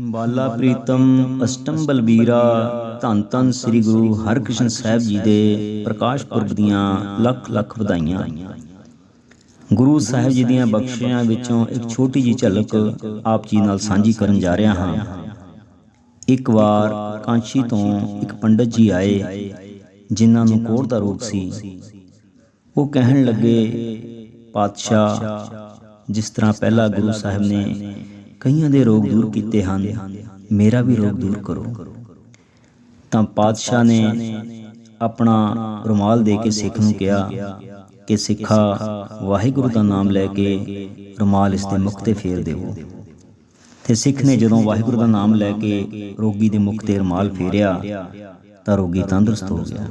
ਬਾਲਾ ਪ੍ਰੀਤਮ, ਅਸ਼ਟਮ ਬਲਬੀਰਾ, ਧੰਨ ਧੰਨ ਸ੍ਰੀ ਗੁਰੂ ਹਰਕ੍ਰਿਸ਼ਨ ਸਾਹਿਬ ਜੀ ਦੇ ਪ੍ਰਕਾਸ਼ ਪੁਰਬ ਦੀਆਂ ਲੱਖ ਲੱਖ ਵਧਾਈਆਂ। ਗੁਰੂ ਸਾਹਿਬ ਜੀ ਦੀਆਂ ਬਖਸ਼ਿਸ਼ਾਂ ਵਿੱਚੋਂ ਇੱਕ ਛੋਟੀ ਜੀ ਝਲਕ ਆਪ ਜੀ ਨਾਲ ਸਾਂਝੀ ਕਰਨ ਜਾ ਰਿਹਾ ਹਾਂ। ਇੱਕ ਵਾਰ ਕਾਂਚੀ ਤੋਂ ਇੱਕ ਪੰਡਤ ਜੀ ਆਏ, ਜਿਨ੍ਹਾਂ ਨੂੰ ਕੋੜ ਦਾ ਰੋਗ ਸੀ। ਉਹ ਕਹਿਣ ਲੱਗੇ, ਪਾਤਸ਼ਾਹ, ਜਿਸ ਤਰ੍ਹਾਂ ਪਹਿਲਾਂ ਗੁਰੂ ਸਾਹਿਬ ਨੇ ਕਈਆਂ ਦੇ ਰੋਗ ਦੂਰ ਕੀਤੇ ਹਨ, ਮੇਰਾ ਵੀ ਰੋਗ ਦੂਰ ਕਰੋ। ਤਾਂ ਪਾਤਸ਼ਾਹ ਨੇ ਆਪਣਾ ਰੁਮਾਲ ਦੇ ਕੇ ਸਿੱਖ ਨੂੰ ਕਿਹਾ ਕਿ ਸਿੱਖਾ, ਵਾਹਿਗੁਰੂ ਦਾ ਨਾਮ ਲੈ ਕੇ ਰੁਮਾਲ ਇਸ ਦੇ ਮੁਖ ਤੇ ਫੇਰ ਦੇਵੋ। ਤੇ ਸਿੱਖ ਨੇ ਜਦੋਂ ਵਾਹਿਗੁਰੂ ਦਾ ਨਾਮ ਲੈ ਕੇ ਰੋਗੀ ਦੇ ਮੁਖ ਤੇ ਰੁਮਾਲ ਫੇਰਿਆ, ਤਾਂ ਰੋਗੀ ਤੰਦਰੁਸਤ ਹੋ ਗਿਆ।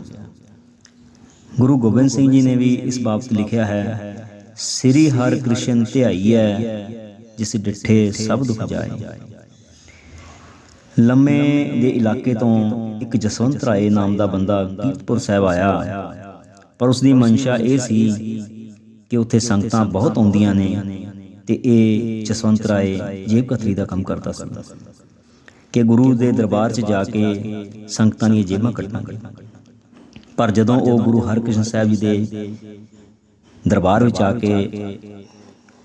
ਗੁਰੂ ਗੋਬਿੰਦ ਸਿੰਘ ਜੀ ਨੇ ਵੀ ਇਸ ਬਾਬਤ ਲਿਖਿਆ ਹੈ, ਸ੍ਰੀ ਹਰਿ ਕ੍ਰਿਸ਼ਨ ਧਿਆਈਐ ਜਿਸ ਡਿੱਠੇ ਸਭ ਦੁਖ ਜਾਏ। ਲੰਮੇ ਦੇ ਇਲਾਕੇ ਤੋਂ ਇੱਕ ਜਸਵੰਤ ਰਾਏ ਨਾਮ ਦਾ ਬੰਦਾ ਕੀਰਤਪੁਰ ਸਾਹਿਬ ਆਇਆ। ਪਰ ਉਸ ਦੀ ਮਨਸ਼ਾ ਇਹ ਸੀ ਕਿ ਉੱਥੇ ਸੰਗਤਾਂ ਬਹੁਤ ਆਉਂਦੀਆਂ ਨੇ ਤੇ ਇਹ ਜਸਵੰਤ ਰਾਏ ਜੇਬ ਕਤਰੀ ਦਾ ਕੰਮ ਕਰਦਾ ਸੀ। ਕਿ ਗੁਰੂ ਦੇ ਦਰਬਾਰ 'ਚ ਜਾ ਕੇ ਸੰਗਤਾਂ ਦੀਆਂ ਜੇਬਾਂ ਕੱਟਣਾ। ਪਰ ਜਦੋਂ ਉਹ ਗੁਰੂ ਹਰਕ੍ਰਿਸ਼ਨ ਸਾਹਿਬ ਜੀ ਦੇ ਦਰਬਾਰ ਵਿੱਚ ਆ ਕੇ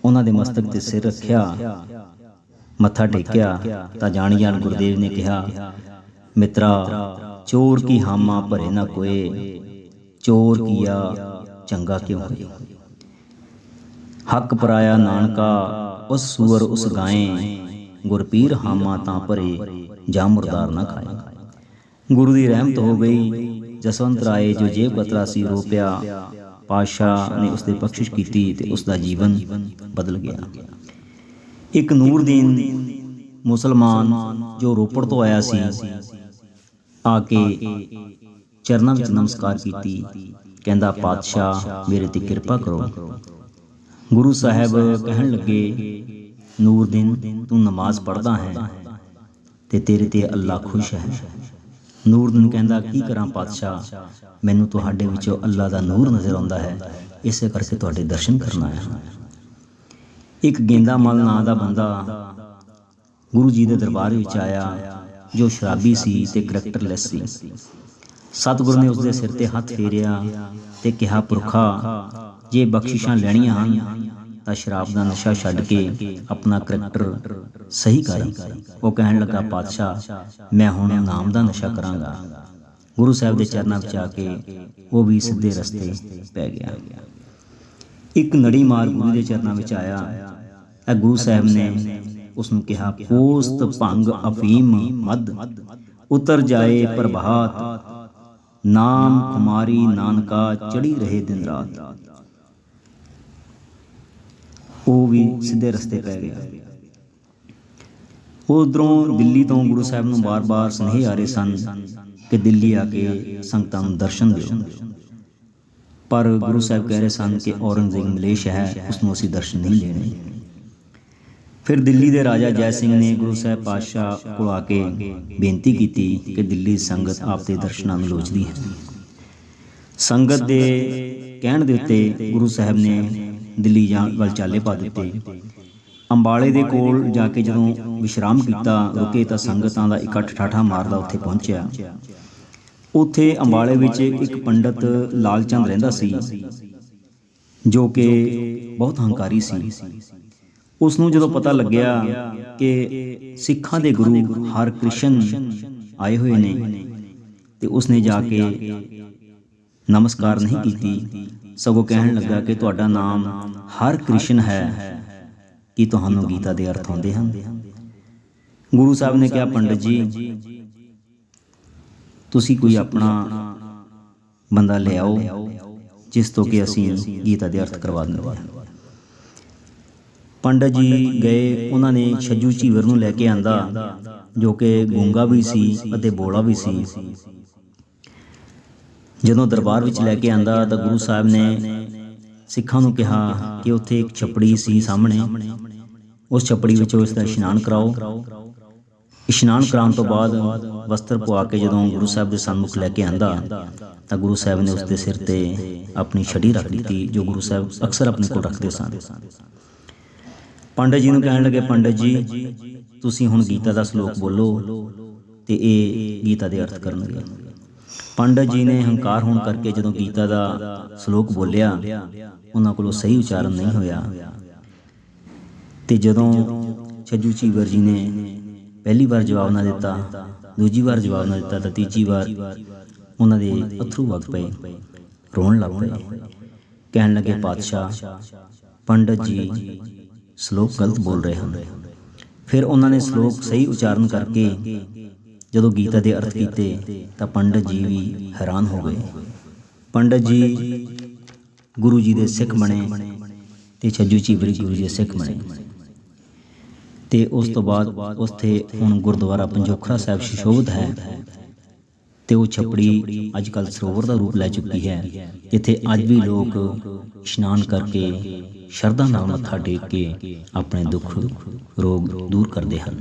ਉਹਨਾਂ ਦੇ ਮਸਤਕ ਤੇ ਸਿਰ ਰੱਖਿਆ। ਮੱਥਾ ਟੇਕਿਆ ਤਾਂ ਜਾਣ ਜਾਣ ਗੁਰਦੇਵ ਨੇ ਕਿਹਾ, ਮਿੱਤਰਾ, ਚੋਰ ਕੀ ਹਾਮਾ ਭਰੇ ਨਾ ਕੋਏ? ਚੋਰ ਕੀਆ ਚੰਗਾ ਕਿਉ ਹੋਏ? ਹੱਕ ਪਰਾਇਆ ਨਾਨਕਾ, ਉਸ ਸੂਰ ਉਸ ਗਾਏ, ਗੁਰਪੀਰ ਹਾਮਾ ਤਾਂ ਭਰੇ, ਜਾਂ ਮੁਰਦਾਰ ਨਾ ਖਾਏ। ਗੁਰੂ ਦੀ ਰਹਿਮਤ ਹੋ ਗਈ, ਜਸਵੰਤ ਰਾਏ ਜੋ ਜੇਬ ਕਤਰਾ ਸੀ ਰੋ ਪਿਆ ਪਾਸ਼ਾ ਨੇ ਉਸ ਤੇ ਬਖਸ਼ਿਸ਼ ਕੀਤੀ ਤੇ ਉਸ ਦਾ ਜੀਵਨ ਬਦਲ ਗਿਆ। ਇੱਕ ਨੂਰਦੀਨ ਮੁਸਲਮਾਨ ਜੋ ਰੋਪੜ ਤੋਂ ਆਇਆ ਸੀ, ਆ ਕੇ ਚਰਨਾਂ ਵਿੱਚ ਨਮਸਕਾਰ ਕੀਤੀ, ਕਹਿੰਦਾ, ਪਾਤਸ਼ਾਹ, ਮੇਰੇ ਤੇ ਕਿਰਪਾ ਕਰੋ। ਗੁਰੂ ਸਾਹਿਬ ਕਹਿਣ ਲੱਗੇ ਨੂਰਦੀਨ ਤੂੰ ਨਮਾਜ਼ ਪੜ੍ਹਦਾ ਹੈ ਤੇ ਤੇਰੇ ਤੇ ਅੱਲਾ ਖੁਸ਼ ਹੈ। ਨੂਰਦੀਨ ਕਹਿੰਦਾ, ਕੀ ਕਰਾਂ ਪਾਤਸ਼ਾਹ? ਮੈਨੂੰ ਤੁਹਾਡੇ ਵਿੱਚੋਂ ਅੱਲਾ ਦਾ ਨੂਰ ਨਜ਼ਰ ਆਉਂਦਾ ਹੈ। ਇਸੇ ਕਰਕੇ ਤੁਹਾਡੇ ਦਰਸ਼ਨ ਕਰਨ ਆਇਆ ਹਾਂ। ਇੱਕ ਗੇਂਦਾ ਮਲ ਨਾਂ ਦਾ ਬੰਦਾ ਗੁਰੂ ਜੀ ਦੇ ਦਰਬਾਰ ਵਿੱਚ ਆਇਆ, ਜੋ ਸ਼ਰਾਬੀ ਸੀ ਤੇ ਕਰੈਕਟਰਲੈਸ ਸੀ। ਸਤਿਗੁਰੂ ਨੇ ਉਸ ਦੇ ਸਿਰ ਤੇ ਹੱਥ ਫੇਰਿਆ ਤੇ ਕਿਹਾ, ਪੁਰਖਾ, ਜੇ ਬਖਸ਼ਿਸ਼ਾਂ ਲੈਣੀਆਂ ਹਨ ਤਾਂ ਸ਼ਰਾਬ ਦਾ ਨਸ਼ਾ ਛੱਡ ਕੇ ਆਪਣਾ ਕਰੈਕਟਰ ਸਹੀ ਕਰ ਉਹ ਕਹਿਣ ਲੱਗਾ, ਪਾਤਸ਼ਾਹ, ਮੈਂ ਹੁਣ ਨਾਮ ਦਾ ਨਸ਼ਾ ਕਰਾਂਗਾ। ਗੁਰੂ ਸਾਹਿਬ ਦੇ ਚਰਨਾਂ ਵਿੱਚ ਆ ਕੇ ਉਹ ਵੀ ਸਿੱਧੇ ਰਸਤੇ ਪੈ ਗਿਆ। ਇੱਕ ਨੜੀ ਮਾਰ ਗੁਰੂ ਦੇ ਚਰਨਾਂ ਵਿੱਚ ਆਇਆ। ਇਹ ਗੁਰੂ ਸਾਹਿਬ ਨੇ ਉਸ ਨੂੰ ਕਿਹਾ, ਪੋਸਤ ਭੰਗ ਅਫੀਮ ਮਦ। ਉਤਰ ਜਾਏ ਪ੍ਰਭਾਤ। ਨਾਮ ਕੁਮਾਰੀ ਨਾਨਕਾ ਚੜੀ ਰਹੇ ਦਿਨ ਰਾਤ। ਉਹ ਵੀ ਸਿੱਧੇ ਰਸਤੇ ਪੈ ਗਿਆ। ਉਧਰੋਂ ਦਿੱਲੀ ਤੋਂ ਗੁਰੂ ਸਾਹਿਬ ਨੂੰ ਬਾਰ-ਬਾਰ ਸੁਨੇਹੇ ਆ ਰਹੇ ਸਨ ਕਿ ਦਿੱਲੀ ਆ ਕੇ ਸੰਗਤਾਂ ਨੂੰ ਦਰਸ਼ਨ ਦਿਓ। ਪਰ ਗੁਰੂ ਸਾਹਿਬ ਕਹਿ ਰਹੇ ਸਨ ਕਿ ਔਰੰਗਜ਼ੇਬ ਮਲੇਸ਼ ਹੈ ਉਸ ਨੂੰ ਅਸੀਂ ਦਰਸ਼ਨ ਨਹੀਂ ਲੈਣੇ ਫਿਰ ਦਿੱਲੀ ਦੇ ਰਾਜਾ ਜੈ ਸਿੰਘ ਨੇ ਗੁਰੂ ਸਾਹਿਬ ਪਾਤਸ਼ਾਹ ਕੋਲ ਆ ਕੇ ਬੇਨਤੀ ਕੀਤੀ ਕਿ ਦਿੱਲੀ ਸੰਗਤ ਆਪ ਦੇ ਦਰਸ਼ਨਾਂ ਨੂੰ ਲੋਚਦੀ ਹੈ। ਸੰਗਤ ਦੇ ਕਹਿਣ ਦੇ ਉੱਤੇ ਗੁਰੂ ਸਾਹਿਬ ਨੇ ਦਿੱਲੀ ਜਾਂ ਵੱਲ ਚਾਲੇ ਪਾ ਦਿੱਤੇ। ਅੰਬਾਲੇ ਦੇ ਕੋਲ ਜਾ ਕੇ ਜਦੋਂ ਵਿਸ਼ਰਾਮ ਕੀਤਾ, ਰੁਕੇ ਤਾਂ ਸੰਗਤਾਂ ਦਾ ਇਕੱਠ ਠਾਠਾ ਮਾਰਦਾ ਉੱਥੇ ਪਹੁੰਚਿਆ। ਉੱਥੇ ਅੰਬਾਲੇ ਵਿੱਚ ਇੱਕ ਪੰਡਤ ਲਾਲਚੰਦ ਰਹਿੰਦਾ ਸੀ, ਜੋ ਕਿ ਬਹੁਤ ਹੰਕਾਰੀ ਸੀ। ਉਸ ਨੂੰ ਜਦੋਂ ਪਤਾ ਲੱਗਿਆ ਕਿ ਸਿੱਖਾਂ ਦੇ ਗੁਰੂ ਹਰਕ੍ਰਿਸ਼ਨ ਆਏ ਹੋਏ ਨੇ, ਤੇ ਉਸ ਨੇ ਜਾ ਕੇ ਨਮਸਕਾਰ ਨਹੀਂ ਕੀਤੀ। ਸਗੋਂ ਕਹਿਣ ਲੱਗਾ ਕਿ ਤੁਹਾਡਾ ਨਾਮ ਹਰਕ੍ਰਿਸ਼ਨ ਹੈ ਕੀ ਤੁਹਾਨੂੰ ਗੀਤਾ ਦੇ ਅਰਥ ਆਉਂਦੇ ਹਨ। ਗੁਰੂ ਸਾਹਿਬ ਨੇ ਕਿਹਾ ਪੰਡਤ ਜੀ ਤੁਸੀਂ ਕੋਈ ਆਪਣਾ ਬੰਦਾ ਲਿਆਓ ਜਿਸ ਤੋਂ ਕਿ ਅਸੀਂ ਗੀਤਾ ਦੇ ਅਰਥ ਕਰਵਾ ਦਿੰਦੇ ਪੰਡਤ ਜੀ ਗਏ ਉਹਨਾਂ ਨੇ ਛੱਜੂ ਝੀਵਰ ਨੂੰ ਲੈ ਕੇ ਆਂਦਾ ਜੋ ਕਿ ਗੂੰਗਾ ਵੀ ਸੀ ਅਤੇ ਬੋਲਾ ਵੀ ਸੀ। ਜਦੋਂ ਦਰਬਾਰ ਵਿੱਚ ਲੈ ਕੇ ਆਂਦਾ ਤਾਂ ਗੁਰੂ ਸਾਹਿਬ ਨੇ ਸਿੱਖਾਂ ਨੂੰ ਕਿਹਾ ਕਿ ਉੱਥੇ ਇੱਕ ਛਪੜੀ ਸੀ ਸਾਹਮਣੇ। ਉਸ ਛਪੜੀ ਵਿੱਚ ਉਸ ਦਾ ਇਸ਼ਨਾਨ ਕਰਾਓ। ਇਸ਼ਨਾਨ ਕਰਾਉਣ ਤੋਂ ਬਾਅਦ ਵਸਤਰ ਪਵਾ ਕੇ ਜਦੋਂ ਗੁਰੂ ਸਾਹਿਬ ਦੇ ਸਨਮੁਖ ਲੈ ਕੇ ਆਂਦਾ ਤਾਂ ਗੁਰੂ ਸਾਹਿਬ ਨੇ ਉਸ ਦੇ ਸਿਰ ਤੇ ਆਪਣੀ ਛੜੀ ਰੱਖ ਦਿੱਤੀ, ਜੋ ਗੁਰੂ ਸਾਹਿਬ ਅਕਸਰ ਆਪਣੇ ਕੋਲ ਰੱਖਦੇ ਸਨ। ਪੰਡਤ ਜੀ ਨੂੰ ਕਹਿਣ ਲੱਗੇ, ਪੰਡਤ ਜੀ, ਤੁਸੀਂ ਹੁਣ ਗੀਤਾ ਦਾ ਸ਼ਲੋਕ ਬੋਲੋ ਤੇ ਇਹ ਗੀਤਾ ਦੇ ਅਰਥ ਕਰਨਗੇ। ਪੰਡਤ ਜੀ ਨੇ ਹੰਕਾਰ ਹੋਣ ਕਰਕੇ ਜਦੋਂ ਗੀਤਾ ਦਾ ਸ਼ਲੋਕ ਬੋਲਿਆ, ਉਹਨਾਂ ਕੋਲੋਂ ਸਹੀ ਉਚਾਰਨ ਨਹੀਂ ਹੋਇਆ। ਤੇ ਜਦੋਂ ਛੱਜੂ ਚੀਵਰ ਜੀ ਨੇ ਪਹਿਲੀ ਵਾਰ ਜਵਾਬ ਨਾ ਦਿੱਤਾ, ਦੂਜੀ ਵਾਰ ਜਵਾਬ ਨਾ ਦਿੱਤਾ, ਤਾਂ ਤੀਜੀ ਵਾਰ ਉਹਨਾਂ ਦੇ ਅਥਰੂ ਵਗ ਪਏ, ਰੋਣ ਲੱਗ ਪਏ। ਕਹਿਣ ਲੱਗੇ, ਪਾਤਸ਼ਾਹ, ਪੰਡਤ ਜੀ ਸ਼ਲੋਕ ਗਲਤ ਬੋਲ ਰਹੇ ਹਨ। ਫਿਰ ਉਹਨਾਂ ਨੇ ਸ਼ਲੋਕ ਸਹੀ ਉਚਾਰਨ ਕਰਕੇ ਜਦੋਂ ਗੀਤਾ ਦੇ ਅਰਥ ਕੀਤੇ ਤਾਂ ਪੰਡਤ ਜੀ ਵੀ ਹੈਰਾਨ ਹੋ ਗਏ। ਪੰਡਤ ਜੀ ਗੁਰੂ ਜੀ ਦੇ ਸਿੱਖ ਬਣੇ ਤੇ ਛੱਜੂ ਚੀਵਰੀ ਗੁਰੂ ਜੀ ਦੇ ਸਿੱਖ ਬਣੇ। ਤੇ ਉਸ ਤੋਂ ਬਾਅਦ ਉੱਥੇ ਹੁਣ ਗੁਰਦੁਆਰਾ ਪੰਜੋਖਰਾ ਸਾਹਿਬ ਸ਼ਿਸ਼ੋਭਤ ਹੈ। ਤੇ ਉਹ ਛਪੜੀ ਅੱਜ ਕੱਲ ਸਰੋਵਰ ਦਾ ਰੂਪ ਲੈ ਚੁੱਕੀ ਹੈ। ਜਿੱਥੇ ਅੱਜ ਵੀ ਲੋਕ ਇਸ਼ਨਾਨ ਕਰਕੇ ਸ਼ਰਧਾ ਨਾਲ ਮੱਥਾ ਟੇਕ ਕੇ ਆਪਣੇ ਦੁੱਖ ਰੋਗ ਦੂਰ ਕਰਦੇ ਹਨ।